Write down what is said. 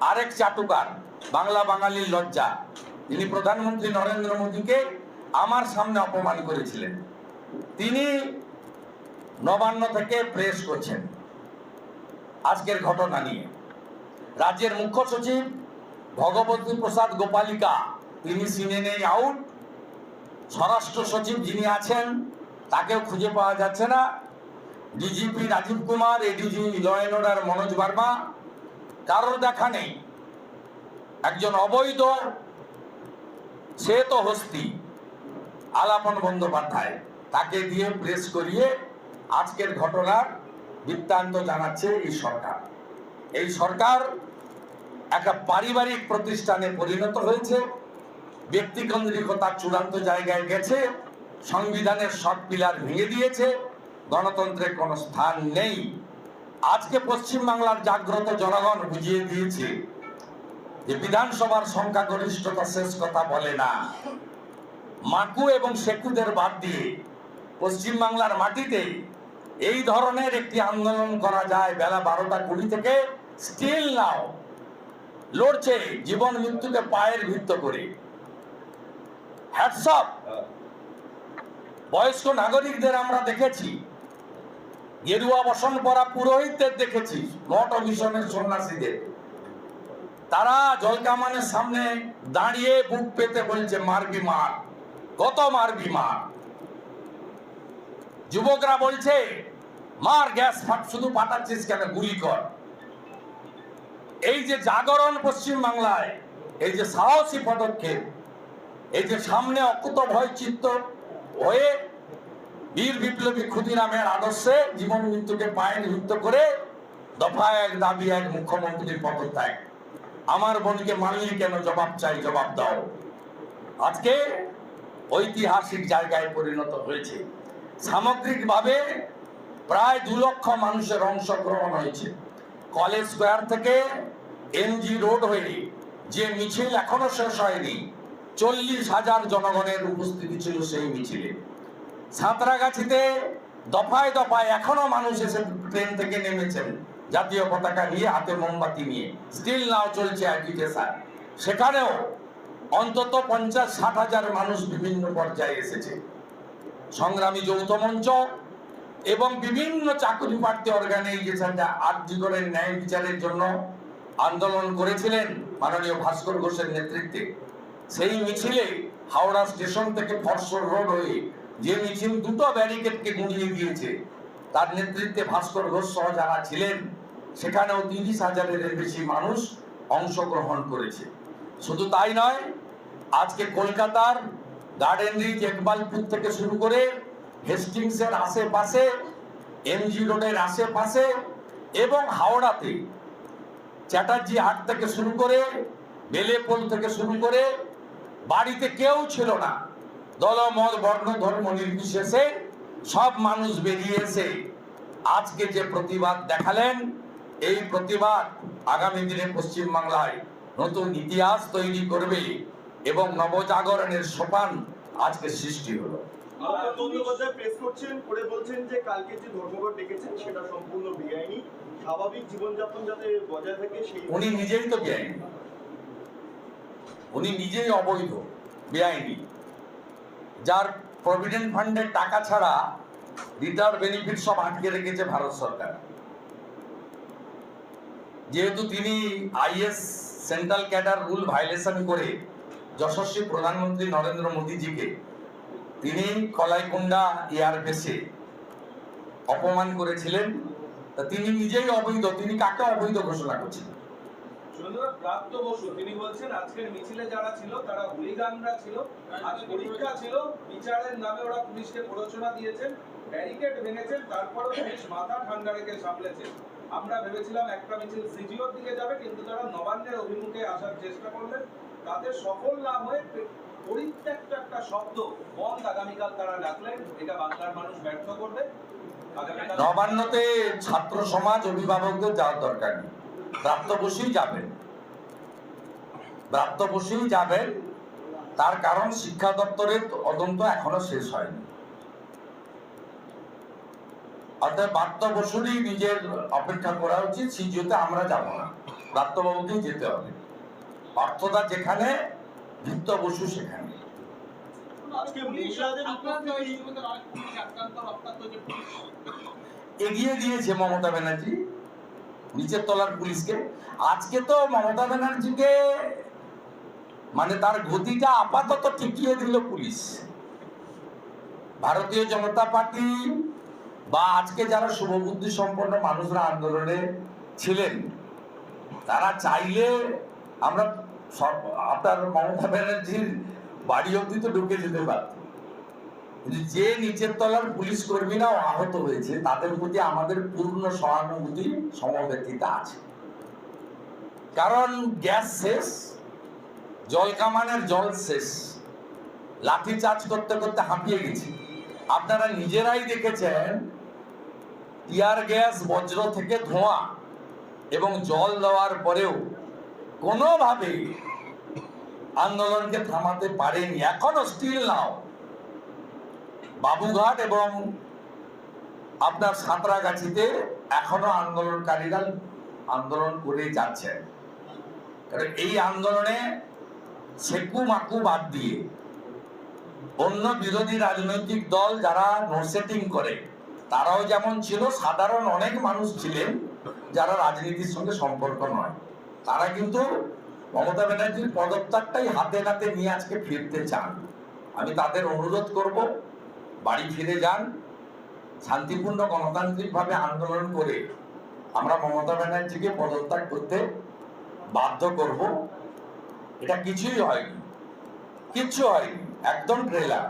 আরেক চাটুকার বাংলা বাঙালির লজ্জা। তিনি প্রধানমন্ত্রী নরেন্দ্র মোদীকে আমার সামনে অপমান করেছিলেন। তিনি নবান্ন থেকে প্রেস করছেন। আজকের ঘটনা নিয়ে। রাজ্যের মুখ্য সচিব ভগবতী প্রসাদ গোপালিকা, তিনি সিনেনেই আউট। স্বরাষ্ট্র সচিব যিনি আছেন, তাকেও খুঁজে পাওয়া যাচ্ছে না। DGP Rajeev Kumar, ADG law and order Manoj Verma কারোর দেখা নেই। একজন অবৈধ, সে তো হস্তি। আলাপন বন্দ্যোপাধ্যায় তাকে দিয়ে প্রেস করিয়ে আজকের ঘটনার বৃত্তান্ত জানাচ্ছে এই সরকার। এই সরকার একটা পারিবারিক প্রতিষ্ঠানে পরিণত হয়েছে। ব্যক্তিকেন্দ্রিকতা চূড়ান্ত জায়গায় গেছে। সংবিধানের সব পিলার ভেঙে দিয়েছে। গণতন্ত্রের কোনো স্থান নেই। আজকে পশ্চিমবাংলার জাগ্রত জনগণ বুঝিয়ে দিয়েছে যে বিধানসভার সংখ্যাগরিষ্ঠতা শেষ কথা বলে না। মাকু এবং শেকুদের বাদ দিয়ে পশ্চিমবাংলার মাটিতে এই ধরনের একটি আন্দোলন করা যায় বেলা বারোটা কুড়ি থেকে স্টিল নাও লড়ছে জীবন মৃত্যুকে পায়ের ভিত্ত করে। হ্যাটসঅপ বয়স্ক নাগরিকদের আমরা দেখেছি। গেরুয়া বসন পরা পুরোহিতদের দেখেছি মঠ অভিশনের সন্ন্যাসীদের। তারা জলকামানের সামনে দাঁড়িয়ে বুক পেতে বলছে, মারবি মার, কত মারবি মার? যুবকরা বলছে, মার, গ্যাস ফাট, শুধু পাঠাচ্ছিস কেন? গুলি কর। এই যে জাগরণ পশ্চিম বাংলায়, এই যে সাহসী পদক্ষেপ, এই যে সামনে অকুত ভয় চিত্ত হয়ে বীর বিপ্লবী ক্ষুদিরামের আদর্শে জীবন মৃত্যুকে পায়ে নিযুক্ত করে দফা এক দাবি, এক মুখ্যমন্ত্রীর পদত্যাগ। আমার বোনকে মানলি কেন জবাব চাই, জবাব দাও। আজকে ঐতিহাসিক জায়গায় পরিণত হয়েছে। সামগ্রিকভাবে প্রায় দু লক্ষ মানুষের অংশগ্রহণ হয়েছে। কলেজ স্কোয়ার থেকে এমজি রোড হয়ে যে মিছিল এখনও শেষ হয়নি, চল্লিশ হাজার জনগণের উপস্থিতি ছিল সেই মিছিলে। সাঁতরাগাছিতে দফায় দফায় এখনও মানুষ এসে ট্রেন থেকে নেমেছেন। জাতীয় পতাকা নিয়ে হাতে মোমবাতি নিয়ে। স্টিল নাও চলছে অ্যাজিটেশন সেখানেও অন্তত পঞ্চাশ ষাট হাজার মানুষ বিভিন্ন পর্যায়ে এসেছে। সংগ্রামী যৌথ মঞ্চ এবং বিভিন্ন চাকরি প্রার্থী অর্গানাইজেশন যা আর্যিকরের ন্যায় বিচারের জন্য আন্দোলন করেছিলেন মাননীয় ভাস্কর ঘোষের নেতৃত্বে। সেই মিছিলে হাওড়া স্টেশন থেকে ফরসর রোড হয়ে যে মিছিল দুটো ব্যারিকেডকে গুঁড়িয়ে দিয়েছে, তার নেতৃত্বে ভাস্কর ঘোষ সহ যারা ছিলেন, সেখানেও তিরিশ হাজারের বেশি মানুষ অংশগ্রহণ করেছে। শুধু তাই নয়, আজকে কলকাতার গার্ডেন রিচ একবালপুর থেকে শুরু করে হেস্টিংসের আশেপাশে, এমজি রোডের আশেপাশে এবং হাওড়াতে চ্যাটার্জি হাট থেকে শুরু করে, বেলেপোল থেকে শুরু করে, বাড়িতে কেউ ছিল না। দলমত বর্ণ ধর্ম নির্বিশেষে সব মানুষ বেরিয়ে এসে আজকে যে প্রতিবাদ দেখালেন এই প্রতিবাদ আগামী দিনে পশ্চিমবাংলায় নতুন ইতিহাস তৈরি করবে এবং নবজাগরণের সোপান আজকে সৃষ্টি হলো। প্রেস করছেন করে বলছেন যে কালকে যে ধর্মঘট ডেকেছেন সেটা সম্পূর্ণ বেআইনি। স্বাভাবিক জীবনযাপন যাতে বজায় থাকে সেই উনি নিজেই তো বেআইনি। উনি নিজেই অবৈধ বেআইনি। যার প্রভিডেন্ট ফান্ডের টাকা ছাড়া রিটার বেনিফিট সব আটকে রেখেছে ভারত সরকার। যেহেতু তিনি IAS central cadre rule violation করে যশস্বী প্রধানমন্ত্রী নরেন্দ্র মোদীজিকে তিনি কলাইকুণ্ডা এয়ারবেসে অপমান করেছিলেন তিনি নিজেই অবৈধ, তিনি কাকে অবৈধ ঘোষণা করছেন? তিনি বলছেন, আজকের মিছিলে যারা ছিল, তারা হুলিগানরা ছিল আজ পরীক্ষা ছিল, বিচারের নামে ওরা পুলিশকে প্ররোচনা দিয়েছেন, ব্যারিকেড ভেঙেছেন, তারপরও পুলিশ মাথা ঠান্ডা রেখে আমরা ভেবেছিলাম একটা মিছিল সিজিওর দিকে যাবে, কিন্তু তারা নবান্নের অভিমুখে আসার চেষ্টা করলেন। তাতে সফল না হয়ে পরিত্যক্ত একটা শব্দ, বন্ধ আগামীকাল তারা ডাকলেন, এটা বাংলার মানুষ ব্যর্থ করবে। নবান্নতে ছাত্র সমাজ, অভিভাবকদের যাওয়ার দরকার নেই। প্রাপ্ত যাবেন। প্রাপ্ত যাবেন তার কারণ শিক্ষা দপ্তরের তদন্ত এখনও শেষ হয়নি। অর্থাৎ প্রাপ্ত বসুরই নিজের অপেক্ষা করা উচিত সিজিওতে আমরা যাব না। ব্রাত্যবাবুকেই যেতে হবে। অর্থদা যেখানে ভৃত্য বসু সেখানে এগিয়ে দিয়েছে মমতা ব্যানার্জি। নিচের তলার পুলিশকে। আজকে তো মমতা ব্যানার্জিকে মানে তার গতিটা আপাতত টিকিয়ে দিল পুলিশ। ভারতীয় জনতা পার্টি বা আজকে যারা শুভবুদ্ধি সম্পন্ন মানুষরা আন্দোলনে ছিলেন, তারা চাইলে আমরা আপনার মমতা ব্যানার্জির বাড়ি অব্দি তো ঢুকে যেতে পারতাম যে নিচের তলার পুলিশ কর্মীরাও আহত হয়েছে, তাদের প্রতি আমাদের পূর্ণ সহানুভূতি সমব্যক্তিতা আছে। কারণ গ্যাস শেষ, জল কামানের জল শেষ, লাঠি চার্জ করতে করতে হাঁপিয়ে গেছি। আপনারা নিজেরাই দেখেছেন, টিয়ার গ্যাস, বজ্র থেকে ধোঁয়া এবং জল দেওয়ার পরেও কোনোভাবেই আন্দোলনকে থামাতে পারেনি। এখনও স্টিল নাও বাবুঘাট এবং আপনার সাঁতরাগাছিতে এখনও আন্দোলনকারীরা আন্দোলন করে যাচ্ছেন। কারণ এই আন্দোলনে সেকু মাকু বাদ দিয়ে অন্য বিরোধী রাজনৈতিক দল যারা নোসেটিং করে, তারাও যেমন ছিল, সাধারণ অনেক মানুষ ছিলেন যারা রাজনীতির সঙ্গে সম্পর্ক নয়। তারা কিন্তু মমতা ব্যানার্জির পদত্যাগটাই হাতে নাতে নিয়ে আজকে ফিরতে চান। আমি তাদের অনুরোধ করব বাড়ি ফিরে যান, শান্তিপূর্ণ গণতান্ত্রিকভাবে আন্দোলন করে আমরা মমতা ব্যানার্জিকে পদত্যাগ করতে বাধ্য করব। এটা কিছুই হয়নি, কিচ্ছু হয়নি, একদম ট্রেলার